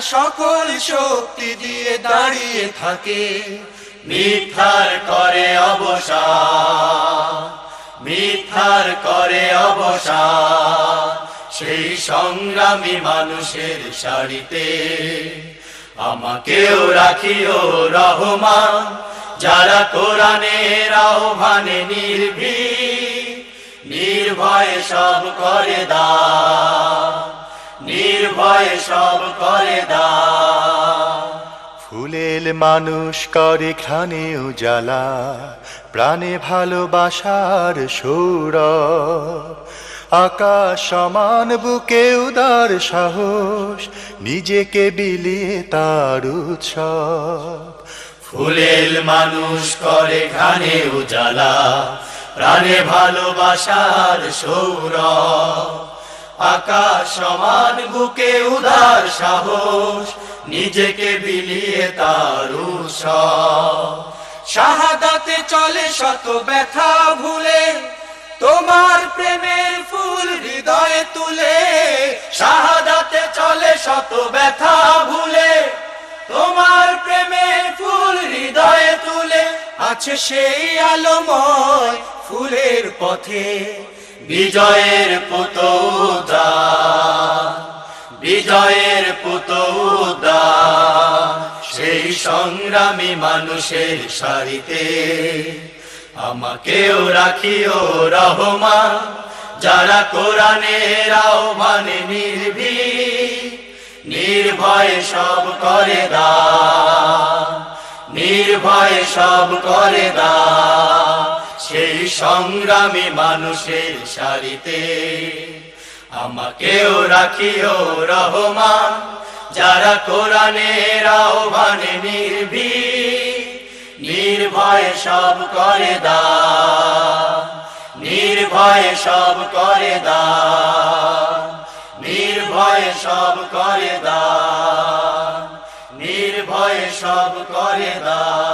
সকল শক্তি দিয়ে দাঁড়িয়ে থাকে। মিথ্যার করে অবসা। মিথ্যার করে অবসা। সেই সংগ্রামী মানুষের সারিতে আমাকেও রাখিও রহমান। যারা কোরআনের আহ্বানে নির্ভীক, নির্ভয়ে সব করে দান। নির্ভয়ে সব করে দান ফুলেল মানুষ করে ঘ্রাণে উজালা প্রাণে ভালোবাসার সৌর আকাশ সমান বুকে উদার সাহস নিজেকে বিলিয়ে তার উৎসব। ফুলেল মানুষ করে ঘানে উজালা প্রাণে ভালোবাসার সৌর আকাশ সমান বুকে উদার সাহস, নিজেকে বিলিয়ে তার শাহাদাতে চলে শত ব্যথা ভুলে, তোমার প্রেমের ফুল হৃদয়ে তুলে। শাহাদাতে চলে শত ব্যথা ভুলে, তোমার প্রেমের ফুল হৃদয়ে তুলে। আছে সেই আলোময় ফুলের পথে, বিজয়ের পুতৌদা বিজয়ের পুতৌদা সেই সংগ্রামী মানুষের সারিতে। আমাকেও রাখিও রহমান যারা কোরআনের আহ্বানে নির্ভীক, নির্ভয়ে সব করে দা, নির্ভয়ে সব করে দান সেই সংগ্রামী মানুষের সারিতে। আমাকেও রাখিও রহমান, যারা কোরআনের আহ্বানে নির্ভীক, নির্ভয়ে সব করে দান নির্ভয়ে সব করে দান নির্ভয়ে সব করে দান নির্ভয়ে সব করে দান